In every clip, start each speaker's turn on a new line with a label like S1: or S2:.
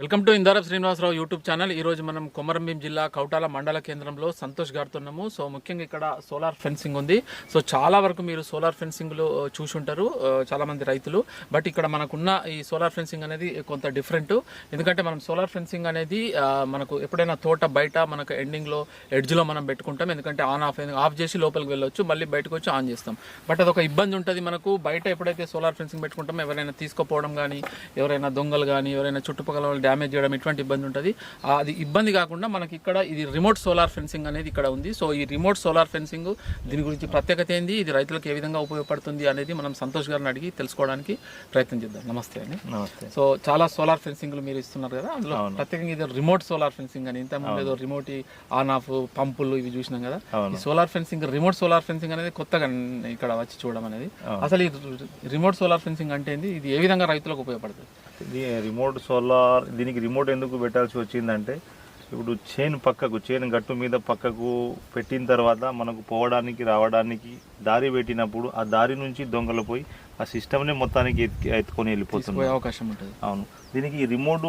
S1: Welcome to Indara Srinivasarao YouTube channel. ఈ రోజు మనం కొమరంభీం జిల్లా కౌటాల మండల కేంద్రంలో సంతోష్ గారితో ఉన్నాము. సో ముఖ్యంగా ఇక్కడ సోలార్ ఫెన్సింగ్ ఉంది. సో చాలా వరకు మీరు సోలార్ ఫెన్సింగ్లో చూసి ఉంటారు చూసుంటారు రైతులు. బట్ ఇక్కడ మనకున్న ఈ సోలార్ ఫెన్సింగ్ అనేది కొంత డిఫరెంట్. ఎందుకంటే మనం సోలార్ ఫెన్సింగ్ అనేది మనకు ఎప్పుడైనా తోట బయట మనకు ఎండింగ్లో ఎడ్జ్లో మనం పెట్టుకుంటాం. ఎందుకంటే ఆన్ ఆఫ్ ఆఫ్ చేసి లోపలికి వెళ్ళొచ్చు మళ్ళీ బయటకు వచ్చి ఆన్ చేస్తాం. బట్ అదొక ఇబ్బంది ఉంటుంది మనకు. బయట ఎప్పుడైతే సోలార్ ఫెన్సింగ్ పెట్టుకుంటామో ఎవరైనా తీసుకోపోవడం కానీ ఎవరైనా దొంగలు కానీ ఎవరైనా చుట్టుపక్కల డ్యామేజ్ చేయడం ఇటువంటి ఇబ్బంది ఉంటుంది. అది ఇబ్బంది కాకుండా మనకి ఇక్కడ ఇది రిమోట్ సోలార్ ఫెన్సింగ్ అనేది ఇక్కడ ఉంది. సో ఈ రిమోట్ సోలార్ ఫెన్సింగ్ దీని గురించి ప్రత్యేకత ఏంది? ఇది రైతులకు ఏ విధంగా ఉపయోగపడుతుంది అనేది మనం సంతోష్ గారిని అడిగి తెలుసుకోవడానికి ప్రయత్నం చేద్దాం. నమస్తే అండి.
S2: నమస్తే.
S1: సో చాలా సోలార్ ఫెన్సింగ్లు మీరు ఇస్తున్నారు కదా? అందులో ప్రత్యేకంగా ఇది రిమోట్ సోలార్ ఫెన్సింగ్ అని. ఇంతకుముందు ఏదో రిమోట్ ఆన్ ఆఫ్ పంపులు ఇవి చూసినాం కదా? ఈ solar fencing remote solar fencing అనేది కొత్తగా ఇక్కడ వచ్చి చూడడం అనేది. అసలు ఈ రిమోట్ సోలార్ ఫెన్సింగ్ అంటే ఏంది? ఇది ఏ విధంగా రైతులకు ఉపయోగపడుతుంది?
S2: రిమోట్ సోలార్ దీనికి రిమోట్ ఎందుకు పెట్టాల్సి వచ్చిందంటే ఇప్పుడు చైన్ పక్కకు చైన్ గట్టు మీద పక్కకు పెట్టిన తర్వాత మనకు పోవడానికి రావడానికి దారి పెట్టినప్పుడు ఆ దారి నుంచి దొంగలు పోయి ఆ సిస్టమ్నే మొత్తానికి ఎత్తి ఎత్తుకొని వెళ్ళిపోతుంది
S1: అవకాశం ఉంటుంది.
S2: అవును. దీనికి రిమోట్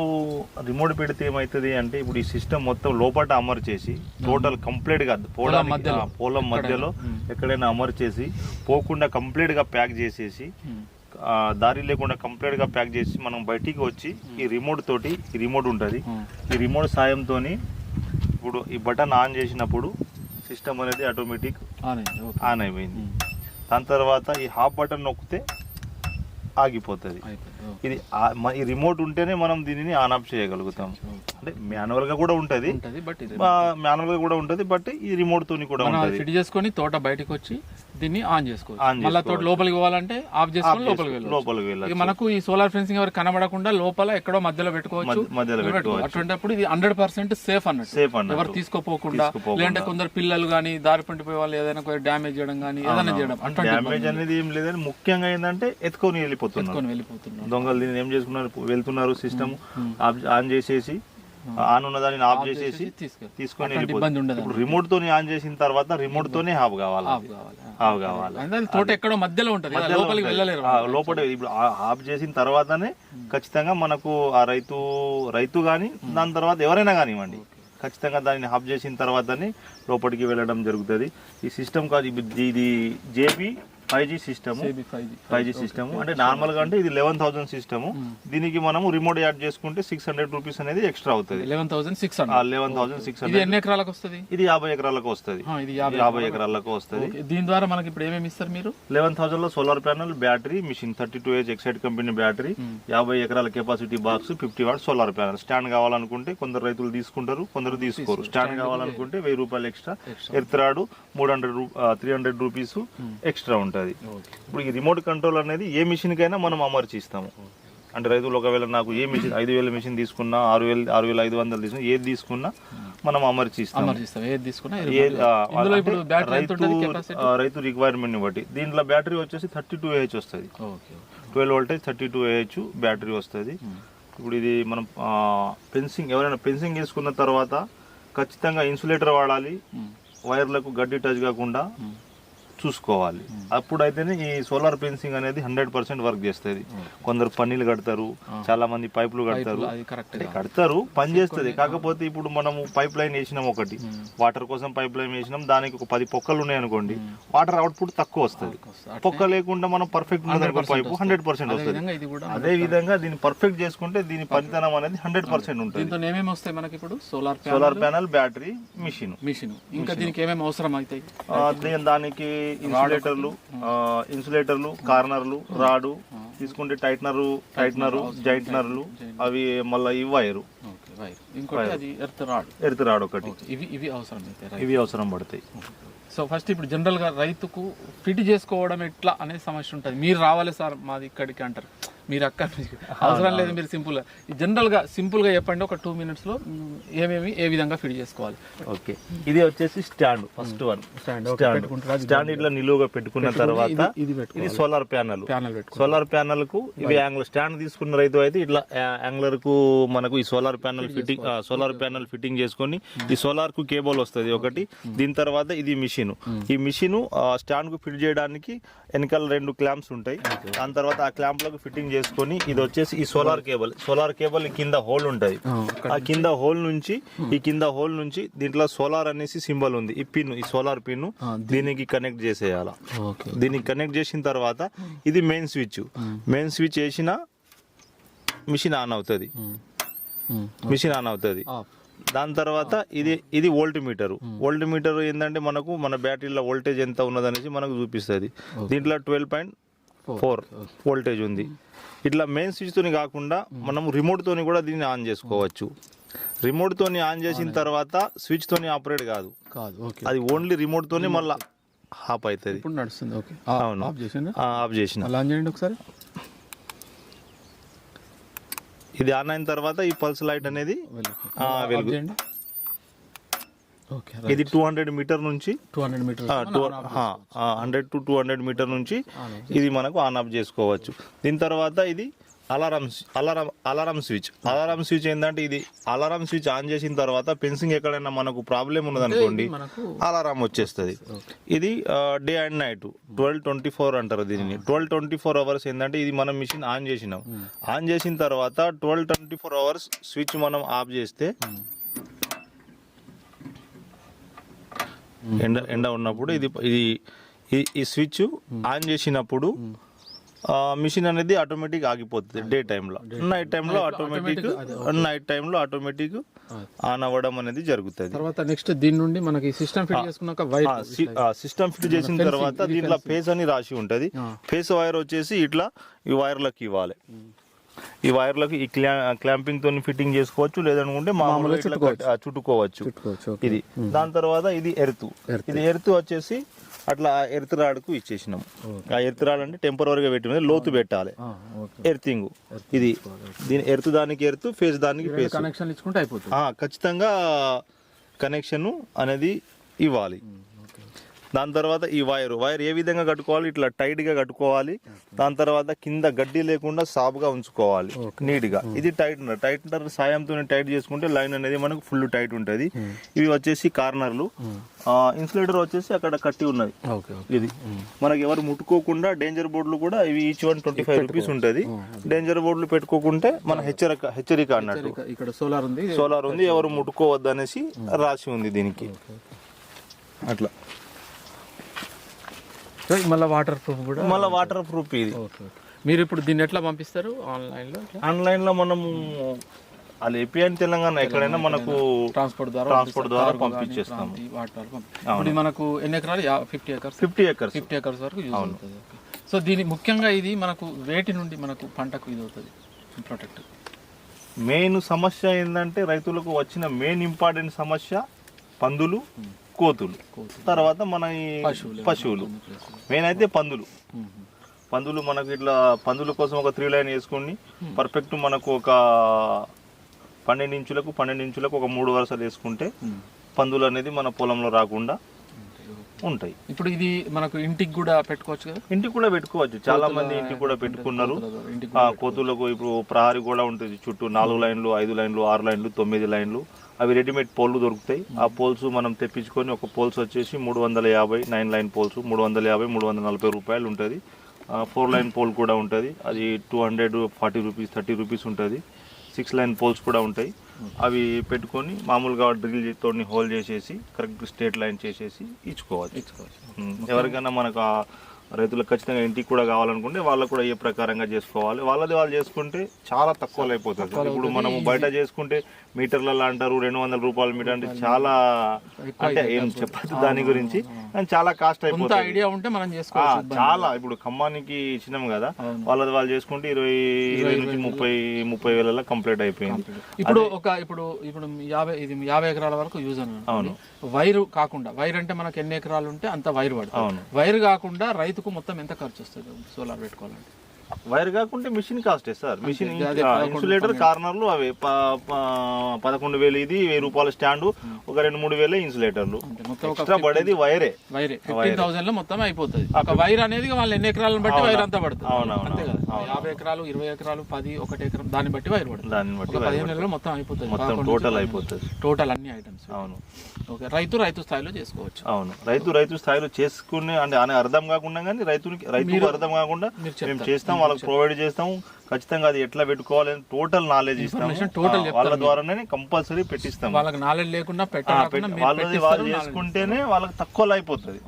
S2: రిమోట్ పెడితే ఏమవుతుంది అంటే ఇప్పుడు ఈ సిస్టమ్ మొత్తం లోపల అమర్ చేసి టోటల్ కంప్లీట్గా పోవడానికి పొలం మధ్యలో ఎక్కడైనా అమర్ చేసి పోకుండా కంప్లీట్గా ప్యాక్ చేసేసి దారి లేకుండా కంప్లీట్గా ప్యాక్ చేసి మనం బయటికి వచ్చి ఈ రిమోట్ తోటి ఈ రిమోట్ ఉంటుంది.
S1: ఉమ్.
S2: ఈ రిమోట్ సాయంతో ఇప్పుడు ఈ బటన్ ఆన్ చేసినప్పుడు సిస్టమ్ అనేది ఆటోమేటిక్
S1: ఆన్
S2: అయిపోయింది.
S1: ఉమ్.
S2: దాని తర్వాత ఈ హాఫ్ బటన్ నొక్కితే ఆగిపోతుంది. ఇది ఈ రిమోట్ ఉంటేనే మనం దీనిని ఆన్ ఆఫ్ చేయగలుగుతాం. అంటే మాన్యువల్గా కూడా ఉంటది. మాన్యువల్గా కూడా ఉంటది బట్ ఈ రిమోట్ తోని కూడా ఉంటది.
S1: చేసుకొని తోట బయటకు వచ్చి దీన్ని ఆన్ చేసుకోవచ్చు. మళ్ళీ తోట లోపలికి పోవాలంటే ఆఫ్ చేసుకొని లోపలికి
S2: వెళ్ళచ్చు.
S1: మనకు ఈ సోలార్ ఫెన్సింగ్ ఎవరు కనబడకుండా లోపల ఎక్కడో మధ్యలో పెట్టుకోవచ్చు. అటువంటిప్పుడు ఇది హండ్రెడ్ పర్సెంట్ సేఫ్ అన్నట్టు. ఎవరు తీసుకోపోకుండా. లేదంటే కొందరు పిల్లలు కానీ దారి పండిపోయే వాళ్ళు ఏదైనా డ్యామేజ్ చేయడం కానీ ఏదైనా చేయడం
S2: డ్యామేజ్ అనేది ఏం లేదని ముఖ్యంగా ఏంటంటే ఎత్తుకొని వెళ్ళిపోతున్నారు.
S1: ఎత్తుకొని వెళ్ళిపోతున్నారు.
S2: దొంగలు దీన్ని ఏం చేసుకున్నారు? వెళ్తున్నారు సిస్టమ్ ఆన్ చేసేసి ఆన్ ఉన్న దాన్ని ఆఫ్ చేసేసి తీసుకొని వెళ్ళిపోతుంది ఇప్పుడు రిమోట్ తోని ఆన్ చేసిన తర్వాత రిమోట్ తోనే
S1: ఆఫ్ కావాలి.
S2: కావాలి.
S1: తోట ఎక్కడో మధ్యలో ఉంటది లోపలికి వెళ్ళలేరు
S2: లోపల ఇప్పుడు ఆఫ్ చేసిన తర్వాతనే ఖచ్చితంగా మనకు ఆ రైతు రైతు కానీ దాని తర్వాత ఎవరైనా కానివ్వండి ఖచ్చితంగా దానిని ఆఫ్ చేసిన తర్వాతనే లోపలికి వెళ్ళడం జరుగుతుంది. ఈ సిస్టమ్ కాదు ఇది- ఇది JB five G system
S1: JB 5G.
S2: Five G system అంటే నార్మల్గా అంటే ఇది లెవెన్ థౌసండ్ సిస్టమ్ దీనికి మనము రిమోట్ యాడ్ చేసుకుంటే సిక్స్ హండ్రెడ్ రూపీస్ అనేది ఎక్స్ట్రా అవుతుంది.
S1: 11,600.
S2: లెవెన్ థౌసండ్ సిక్స్
S1: ఇది
S2: హండ్రెడ్
S1: ఎన్ని ఎకరాలకు వస్తుంది?
S2: ఇది యాభై ఎకరాలకు వస్తుంది.
S1: ఇది యాభై
S2: ఎకరాలకు వస్తుంది.
S1: దీని ద్వారా మనకి ఇప్పుడు ఏమేమి ఇస్తారు మీరు?
S2: Eleven థౌసండ్లో solar panel battery machine thirty two age Exide company battery యాభై ఎకరాల capacity box fifty watt solar panel stand కావాలనుకుంటే కొందరు రైతులు తీసుకుంటారు కొందరు తీసుకోరు. స్టాండ్ కావాలనుకుంటే వెయ్యి రూపాయలు ఎక్స్ట్రా ఎర్త్రాడు మూడు hundred three hundred rupees extra ఉంటుంది ఇప్పుడు ఈ రిమోట్ కంట్రోల్ అనేది ఏ మిషన్ కైనా మనం అమర్చి ఇస్తాము అంటే రైతులు ఒకవేళ నాకు ఏ మిషన్ ఐదు వేల మిషన్ తీసుకున్నా ఆరు వేలు ఆరు వేల ఐదు వందలు తీసుకున్నా ఏది తీసుకున్నా మనం అమర్చి రైతు
S1: ఉంటుంది
S2: రైతు రిక్వైర్మెంట్ని బట్టి. దీంట్లో బ్యాటరీ వచ్చేసి థర్టీ టూ ఏహెచ్ వస్తుంది. Twelve voltage thirty two AH battery వస్తుంది. ఇప్పుడు ఇది మనం పెన్సింగ్ ఎవరైనా పెన్సింగ్ వేసుకున్న తర్వాత ఖచ్చితంగా ఇన్సులేటర్ వాడాలి. వైర్లకు గడ్డి టచ్ కాకుండా చూసుకోవాలి. అప్పుడైతేనే ఈ సోలార్ ఫెన్సింగ్ అనేది హండ్రెడ్ పర్సెంట్ వర్క్ చేస్తుంది. కొందరు పన్నీలు కడతారు చాలా మంది పైపులు కడతారు. కడతారు పని చేస్తుంది. కాకపోతే ఇప్పుడు మనము పైప్ లైన్ వేసినాం ఒకటి. వాటర్ కోసం పైప్ లైన్ వేసినాం. దానికి ఒక పది పొక్కలు ఉన్నాయి అనుకోండి వాటర్ అవుట్పుట్ తక్కువ వస్తుంది. పొక్క లేకుండా మనం పర్ఫెక్ట్ పైపు హండ్రెడ్ పర్సెంట్ వస్తుంది. అదే విధంగా దీన్ని పర్ఫెక్ట్ చేసుకుంటే దీని పనితనం అనేది హండ్రెడ్ పర్సెంట్ ఉంటుంది.
S1: దీంతో ఏమేమి వస్తాయి మనకి ఇప్పుడు? Solar
S2: solar panel battery machine.
S1: Machine. ఇంకా దీనికి ఏమేమి అవసరం అవుతాయి
S2: దీని దానికి ఇన్సులేటర్లు ఇన్సులేటర్లు కార్నర్లు రాడు తీసుకుంటే టైట్నరు టైట్నరు జైంట్నర్లు అవి మళ్ళీ ఈ wire.
S1: Earth rod.
S2: Earth rod ఒకటి.
S1: ఇవి ఇవి అవసరం
S2: ఇవి అవసరం పడతాయి.
S1: సో ఫస్ట్ ఇప్పుడు జనరల్గా రైతుకు ఫిట్ చేసుకోవడం ఎట్లా అనే సమస్య ఉంటుంది. మీరు రావాలి సార్ మాది ఇక్కడికి అంటారు. మీరు అక్కడ అవసరం లేదు మీరు సింపుల్ జనరల్గా సింపుల్గా చెప్పండి ఒక టూ మినిట్స్లో మ్, ఏమేమి ఏ విధంగా ఫిట్ చేసుకోవాలి.
S2: ఓకే. ఇది వచ్చేసి stand first one.
S1: Stand
S2: stand. ఇట్లా నిలువుగా పెట్టుకున్న తర్వాత
S1: ఇది-
S2: సోలార్ ప్యానల్
S1: ప్యానల్
S2: సోలార్ ప్యానల్కు ఇవి యాంగ్లర్ స్టాండ్ తీసుకున్న రైతు అయితే ఇట్లా యాంగ్లర్కు మనకు ఈ solar panel fitting solar panel fitting చేసుకొని ఈ సోలార్కు కేబుల్ వస్తుంది ఒకటి. దీని తర్వాత ఇది మిషన్ ఈ మిషన్ స్టాండ్కు ఫిట్ చేయడానికి వెనకాల రెండు క్లాంప్స్ ఉంటాయి. దాని తర్వాత ఆ క్లాంప్లకు ఫిట్టింగ్ చేసుకొని ఇది వచ్చేసి ఈ సోలార్ కేబుల్ సోలార్ కేబుల్ కింద హోల్ ఉంటది.
S1: ఆ,
S2: కింద హోల్ నుంచి ఈ కింద హోల్ నుంచి దీంట్లో సోలార్ అనేసి సింబల్ ఉంది. ఈ పిన్ ఈ సోలార్ పిన్ దీనికి కనెక్ట్ చేసేయాల. దీనికి కనెక్ట్ చేసిన తర్వాత ఇది మెయిన్ స్విచ్ మెయిన్ స్విచ్ వేసిన మిషన్ ఆన్ అవుతుంది. మిషన్ ఆన్ అవుతుంది. దాని తర్వాత ఇది ఇది వోల్ట్ మీటర్ వోల్ట్ మీటర్ ఏంటంటే మనకు మన బ్యాటరీలో వోల్టేజ్ ఎంత ఉన్నదనేసి మనకు చూపిస్తుంది. దీంట్లో ట్వెల్వ్ పాయింట్ ఫోర్ వోల్టేజ్ ఉంది. ఇట్లా మెయిన్ స్విచ్ తోని కాకుండా మనం రిమోట్ తోని కూడా దీన్ని ఆన్ చేసుకోవచ్చు. రిమోట్ తోని ఆన్ చేసిన తర్వాత స్విచ్ తోని ఆపరేట్ కాదు.
S1: కాదు. ఓకే
S2: అది ఓన్లీ రిమోట్ తోని మళ్ళీ ఆఫ్ అవుతుంది.
S1: ఇప్పుడు నడుస్తుంది. ఓకే
S2: అవును.
S1: ఆఫ్ చేసిండు
S2: ఆఫ్ చేసిన.
S1: అలా ఆన్ చేయండి ఒకసారి.
S2: ఇది ఆన్ అయిన తర్వాత ఈ పల్స్ లైట్ అనేది
S1: వెలుగు.
S2: ఆ,
S1: ఆఫ్
S2: వెలుగు.
S1: చేయండి ఓకే
S2: ఇది టూ హండ్రెడ్ మీటర్ నుంచి
S1: two hundred meters
S2: two hundred to two hundred meter నుంచి ఇది మనకు ఆన్ ఆఫ్ చేసుకోవచ్చు. దీని తర్వాత ఇది alarm alarm alarm switch. Alarm switch ఏంటంటే ఇది అలారం స్విచ్ ఆన్ చేసిన తర్వాత పెన్సింగ్ ఎక్కడైనా మనకు ప్రాబ్లం ఉన్నదనుకోండి అలారం వచ్చేస్తుంది. ఇది day and night twelve twenty four అంటారు దీనిని. ట్వెల్వ్ ట్వంటీ ఫోర్ అవర్స్ ఏంటంటే ఇది మనం మిషన్ ఆన్ చేసినాం. ఆన్ చేసిన తర్వాత twelve twenty four hours switch మనం ఆఫ్ చేస్తే ఎండ ఎండ ఉన్నప్పుడు ఇది ఇది ఈ- స్విచ్ ఆన్ చేసినప్పుడు మిషన్ అనేది ఆటోమేటిక్ ఆగిపోతుంది డే టైంలో. నైట్ టైంలో ఆటోమేటిక్ నైట్ టైంలో ఆటోమేటిక్ ఆన్ అవ్వడం అనేది జరుగుతుంది.
S1: తర్వాత నెక్స్ట్ దీని నుండి మనకి సిస్టమ్ ఫిట్ చేసుకున్నాక
S2: సిస్టమ్ ఫిట్ చేసిన తర్వాత దీంట్లో ఫేస్ అని రాసి ఉంటది. ఫేస్ వైర్ వచ్చేసి ఇట్లా ఈ వైర్లకు ఇవ్వాలి. ఈ వైర్లకు ఈ క్లా క్లాంపింగ్ తోని ఫిట్టింగ్ చేసుకోవచ్చు లేదనుకుంటే మామూలుగా ఇట్లా కట్- ఆ, చుట్టుకోవచ్చు.
S1: చుట్టుకోవచ్చు ఓకే.
S2: ఇది. దాని తర్వాత ఇది ఎర్త్. ఇది ఎర్త్ వచ్చేసి అట్లా ఆ ఎర్త్ రాడ్కు ఇచ్చేసినాం. ఆ ఎర్త్ రాడ్ అంటే టెంపరీగా పెట్టినది లోతు పెట్టాలి.
S1: ఓకే.
S2: ఎర్తింగ్. ఇది దీని ఎర్త్ దానికి ఎర్త్ ఫేస్ దానికి ఫేస్.
S1: కనెక్షన్ ఇచ్చుకుంటే అయిపోతుంది.
S2: ఖచ్చితంగా కనెక్షన్ అనేది ఇవ్వాలి. దాని తర్వాత ఈ వైర్. వైర్ ఏ విధంగా కట్టుకోవాలి? ఇట్లా టైట్గా కట్టుకోవాలి. దాని తర్వాత కింద గడ్డి లేకుండా సాఫ్గా ఉంచుకోవాలి. నీట్గా ఇది టైట్నర్. టైట్నర్ సాయంతో టైట్ చేసుకుంటే లైన్ అనేది మనకు ఫుల్ టైట్ ఉంటుంది. ఇవి వచ్చేసి కార్నర్లు. ఇన్సులేటర్ వచ్చేసి అక్కడ కట్టి ఉన్నది. ఇది. మనకి ఎవరు ముట్టుకోకుండా డేంజర్ బోర్డులు కూడా ఇవి each one twenty five rupees ఉంటుంది. డేంజర్ బోర్డులు పెట్టుకోకుంటే మన హెచ్చరిక హెచ్చరిక అన్నట్టు.
S1: ఇక్కడ- సోలార్ ఉంది.
S2: సోలార్ ఉంది. ఎవరు ముట్టుకోవద్దు అనేసి రాసి ఉంది దీనికి. అట్లా.
S1: మళ్ళీ వాటర్ ప్రూఫ్ కూడా
S2: మళ్ళీ వాటర్ ప్రూఫ్ ఇది.
S1: మీరు ఇప్పుడు దీన్ని ఎట్లా పంపిస్తారు?
S2: ఆన్లైన్లో ఆన్లైన్లో మనము అది ఏపీ అని తెలంగాణ ఎక్కడైనా మనకు
S1: ట్రాన్స్పోర్ట్ ద్వారా
S2: ట్రాన్స్పోర్ట్ ద్వారా
S1: పంపిస్తారు.
S2: పంపించేస్తాము.
S1: క్రాంతి, వాటి ద్వారా పంపి- ఇప్పుడు మనకు ఎన్ని ఎకరాలు? Fifty acres
S2: fifty acres
S1: fifty acres వరకు యూజ్ అవుతుంది. సో దీని ముఖ్యంగా ఇది మనకు వేటి నుండి మనకు పంటకు ఇది అవుతుంది? ప్రొటెక్ట్
S2: మెయిన్ సమస్య ఏంటంటే రైతులకు వచ్చిన మెయిన్ ఇంపార్టెంట్ సమస్య పందులు కోతులు. తర్వాత మన ఈ
S1: పశువులు.
S2: మెయిన్ అయితే పందులు. పందులు మనకు ఇట్లా పందుల కోసం ఒక త్రీ లైన్ వేసుకుని పర్ఫెక్ట్ మనకు ఒక పన్నెండు ఇంచులకు పన్నెండు ఇంచులకు ఒక మూడు వరుసలు వేసుకుంటే పందులు అనేది మన పొలంలో రాకుండా ఉంటాయి.
S1: ఇప్పుడు ఇది మనకు ఇంటికి కూడా పెట్టుకోవచ్చు కదా?
S2: ఇంటికి కూడా పెట్టుకోవచ్చు. చాలా మంది ఇంటికి కూడా పెట్టుకున్నారు. కోతులకు ఇప్పుడు ప్రహారీ కూడా ఉంటుంది చుట్టూ నాలుగు లైన్లు ఐదు లైన్లు ఆరు లైన్లు తొమ్మిది లైన్లు. అవి రెడీమేడ్ పోల్లు దొరుకుతాయి. ఆ పోల్స్ మనం తెప్పించుకొని ఒక పోల్స్ వచ్చేసి మూడు వందల యాభై నైన్ లైన్ పోల్స్ మూడు వందల యాభై మూడు వందల నలభై రూపాయలు ఉంటుంది. ఫోర్ లైన్ పోల్ కూడా ఉంటుంది. అది two hundred forty rupees thirty rupees ఉంటుంది. సిక్స్ లైన్ పోల్స్ కూడా ఉంటాయి. అవి పెట్టుకొని మామూలుగా డ్రిల్ తోని హోల్ చేసేసి కరెక్ట్ స్ట్రేట్ లైన్ చేసేసి ఇచ్చుకోవచ్చు.
S1: ఇచ్చుకోవచ్చు.
S2: ఎవరికైనా మనకు రైతులకు ఖచ్చితంగా ఇంటికి కూడా కావాలనుకుంటే వాళ్ళకు కూడా ఏ ప్రకారంగా చేసుకోవాలి. వాళ్ళది వాళ్ళు చేసుకుంటే చాలా తక్కువలో అయిపోతుంది. ఇప్పుడు మనము బయట చేసుకుంటే మీటర్లలో అంటారు రెండు వందల రూపాయల మీటర్ అంటే చాలా అంటే ఏం చెప్పదు దాని గురించి. కానీ చాలా కాస్ట్ అయిపోతుంది.
S1: ఐడియా ఉంటే మనం
S2: చాలా ఇప్పుడు ఖమ్మానికి ఇచ్చినాం కదా వాళ్ళది వాళ్ళు చేసుకుంటే ఇరవై ఇరవై నుంచి ముప్పై ముప్పై వేలలో కంప్లీట్ అయిపోయింది.
S1: ఇప్పుడు ఒక ఇప్పుడు ఇప్పుడు యాభై ఇది యాభై ఎకరాల వరకు యూజ్
S2: అవును.
S1: వైరు కాకుండా వైర్ అంటే మనకు ఎన్ని ఎకరాలు ఉంటే అంత వైర్ పడుతుంది.
S2: అవును.
S1: వైర్ కాకుండా రైతుకు మొత్తం ఎంత ఖర్చు వస్తుంది సోలార్ పెట్టుకోవాలంటే?
S2: వైర్ కాకుంటే మిషన్ కాస్టే సార్. మిషన్ ఇన్సులేటర్ కార్నర్లు అవి. పదకొండు వేలు ఇది వెయ్యి రూపాయల స్టాండ్ ఒక రెండు మూడు వేలే ఇన్సులేటర్లు. ఎక్స్ట్రా పడేది వైరే.
S1: వైరే. ఫిఫ్టీన్ థౌసండ్లో మొత్తం అయిపోతుంది. ఒక వైర్ అనేది వాళ్ళు ఎన్ని ఎకరాలను బట్టి వైర్ అంతా పడుతుంది.
S2: అవునవును?
S1: యాభై ఎకరాలు ఇరవై ఎకరాలు పది ఒకటి ఎకరం దాన్ని బట్టి వైర్ పడుతుంది.
S2: దాన్ని బట్టి
S1: పదిహేను నెలల్లో మొత్తం అయిపోతుంది.
S2: మొత్తం టోటల్ అయిపోతుంది.
S1: టోటల్ అన్ని ఐటమ్స్.
S2: అవును.
S1: ఓకే రైతు రైతు స్థాయిలో చేసుకోవచ్చు.
S2: అవును. రైతు రైతు స్థాయిలో చేసుకునే అంటే అర్థం కాకుండా కానీ రైతునికి రైతుకు అర్థం కాకుండా మేము చేస్తాం వాళ్ళకి ప్రొవైడ్ చేస్తాం. ఖచ్చితంగా అది ఎట్లా పెట్టుకోవాలి అని టోటల్ నాలెడ్జ్ ఇస్తాం వాళ్ళ ద్వారానే కంపల్సరీ పెట్టిస్తాం.
S1: వాళ్ళకి నాలెడ్జ్ లేకుండా
S2: వాళ్ళది వాళ్ళు చేసుకుంటేనే వాళ్ళకి తక్కువలో అయిపోతుంది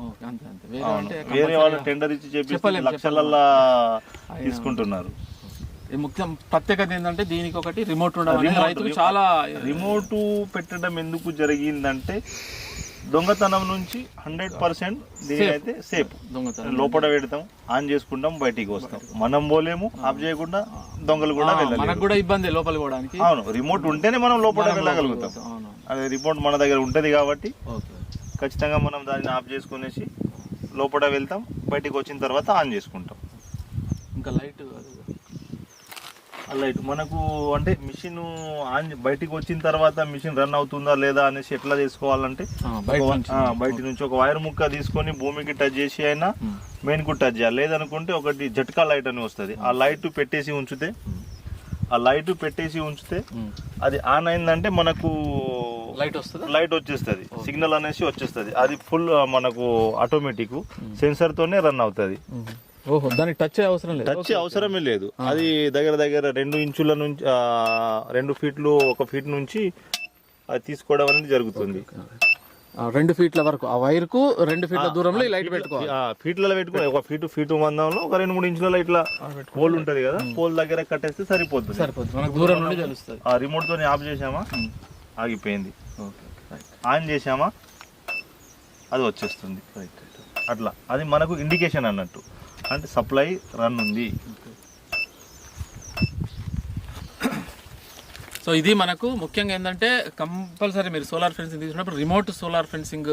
S1: వేరే
S2: వాళ్ళు టెండర్ ఇచ్చి చెప్పి లక్షలల్లా తీసుకుంటున్నారు.
S1: ముఖ్యం ప్రత్యేకత ఏంటంటే దీనికి ఒకటి రిమోట్ ఉండడం అనేది రైతుకు చాలా
S2: రిమోట్ పెట్టడం ఎందుకు జరిగిందంటే దొంగతనం నుంచి హండ్రెడ్ పర్సెంట్ దీనికైతే సేఫ్.
S1: దొంగతనం
S2: లోపల పెడతాం ఆన్ చేసుకుంటాం బయటికి వస్తాం. మనం పోలేము ఆఫ్ చేయకుండా దొంగలు కూడా వెళ్ళలేము
S1: మనకు కూడా ఇబ్బంది లోపల పోవడానికి.
S2: అవును రిమోట్ ఉంటేనే మనం లోపల వెళ్ళగలుగుతాం.
S1: అవును.
S2: అదే రిమోట్ మన దగ్గర ఉంటది కాబట్టి ఖచ్చితంగా మనం దాన్ని ఆఫ్ చేసుకునేసి లోపల వెళ్తాం బయటికి వచ్చిన తర్వాత ఆన్ చేసుకుంటాం.
S1: ఇంకా లైట్
S2: లైట్. మనకు అంటే మిషన్ ఆన్ బయటికి వచ్చిన తర్వాత మిషన్ రన్ అవుతుందా లేదా అనేసి ఎట్లా చేసుకోవాలంటే
S1: బయట నుంచి.
S2: ఆ, బయట నుంచి ఒక వైర్ ముక్క తీసుకొని భూమికి టచ్ చేసి అయినా మెయిన్కు టచ్ చేయాలి. లేదనుకుంటే ఒకటి జట్కా లైట్ అని వస్తుంది. ఆ లైట్ పెట్టేసి ఉంచితే ఆ లైట్ పెట్టేసి ఉంచితే అది ఆన్ అయిందంటే మనకు
S1: లైట్ వస్తుందా?
S2: లైట్ వచ్చేస్తుంది. సిగ్నల్ అనేసి వచ్చేస్తుంది. అది ఫుల్ మనకు ఆటోమేటిక్ సెన్సర్ తోనే రన్ అవుతుంది.
S1: ఓహో దానికి టచ్ అవసరం లేదు.
S2: టచ్ అవసరమే లేదు. అది దగ్గర దగ్గర రెండు ఇంచుల నుంచి రెండు ఫీట్లు ఒక ఫీట్ నుంచి అది తీసుకోవడం అనేది జరుగుతుంది.
S1: ఆ, రెండు ఫీట్ల వరకు ఆ వైర్కు రెండు ఫీట్ల దూరంలో ఈ లైట్ పెట్టుకోవాలి.
S2: ఆ, ఫీట్లలో పెట్టుకో ఒక ఫీటు ఫీటు మందంలో ఒక రెండు మూడు ఇంచులలో ఇట్లా పోల్ ఉంటది కదా పోల్ దగ్గర కట్టేస్తే సరిపోతుంది.
S1: సరిపోతుంది. మనకు దూరం నుండి తెలుస్తుంది.
S2: ఆ రిమోట్ తోని ఆఫ్ చేసామా ఆగిపోయింది. ఆన్ చేసామా అది వచ్చేస్తుంది. అట్లా. అది మనకు ఇండికేషన్ అన్నట్టు. అంటే సప్లై రన్ ఉంది.
S1: సో ఇది మనకు ముఖ్యంగా ఏంటంటే కంపల్సరీ మీరు సోలార్ ఫెన్సింగ్ తీసుకున్నప్పుడు రిమోట్ సోలార్ ఫెన్సింగ్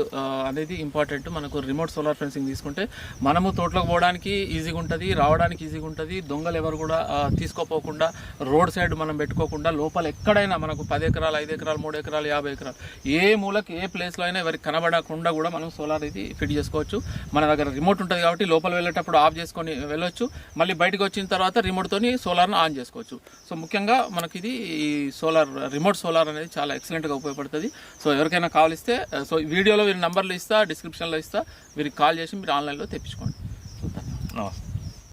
S1: అనేది ఇంపార్టెంట్. మనకు రిమోట్ సోలార్ ఫెన్సింగ్ తీసుకుంటే మనము తోటలోకి పోవడానికి ఈజీగా ఉంటుంది రావడానికి ఈజీగా ఉంటుంది. దొంగలు ఎవరు కూడా తీసుకోపోకుండా రోడ్ సైడ్ మనం పెట్టుకోకుండా లోపల ఎక్కడైనా మనకు పది ఎకరాలు ఐదు ఎకరాలు మూడు ఎకరాలు యాభై ఎకరాలు ఏ మూలకి ఏ ప్లేస్లో అయినా ఎవరికి కనబడకుండా కూడా మనం సోలార్ ఇది ఫిట్ చేసుకోవచ్చు. మన దగ్గర రిమోట్ ఉంటుంది కాబట్టి లోపల వెళ్ళేటప్పుడు ఆఫ్ చేసుకొని వెళ్ళొచ్చు. మళ్ళీ బయటకు వచ్చిన తర్వాత రిమోట్తో సోలార్ను ఆన్ చేసుకోవచ్చు. సో ముఖ్యంగా మనకి ఇది ఈ సోలార్ రిమోట్ సోలార్ అనేది చాలా ఎక్సలెంట్గా ఉపయోగపడుతుంది. సో ఎవరికైనా కావాలిస్తే సో వీడియోలో వీరి నంబర్లు ఇస్తా డిస్క్రిప్షన్లో ఇస్తా వీరికి కాల్ చేసి మీరు ఆన్లైన్లో తెప్పించుకోండి.
S2: నమస్తే.